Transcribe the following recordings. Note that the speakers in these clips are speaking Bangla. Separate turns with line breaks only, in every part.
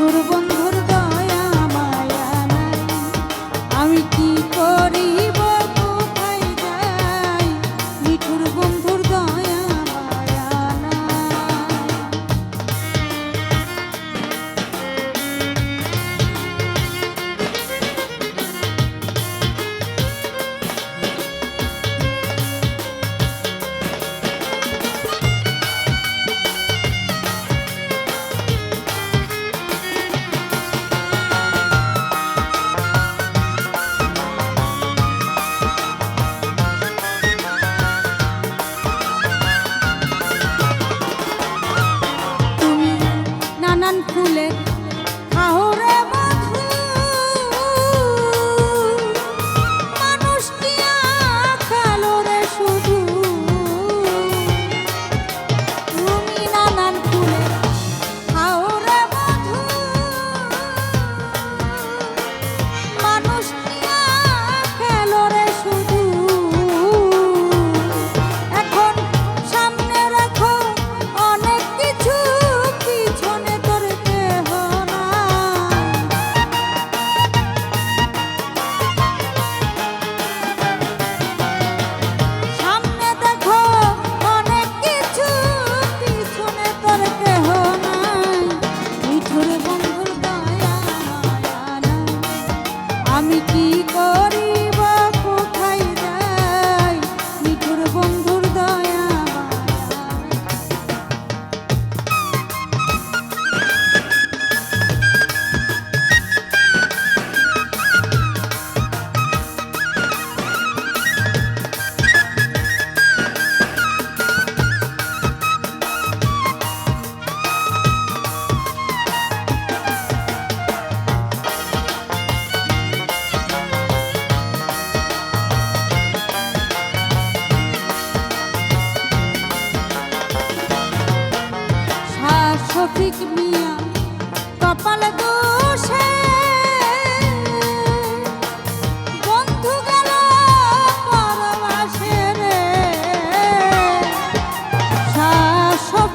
মিঠুর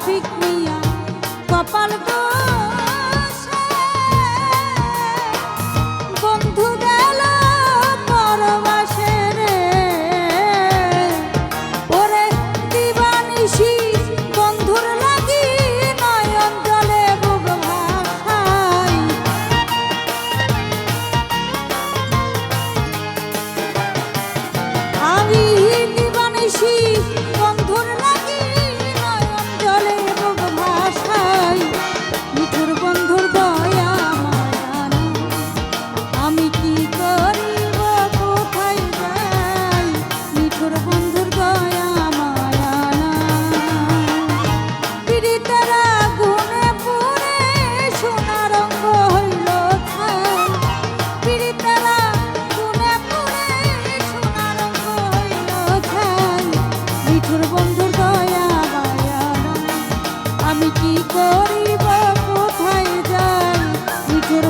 শফিক মিয়া কপাল দোষে আমি কি করিব? কোথায় যাই? নিজের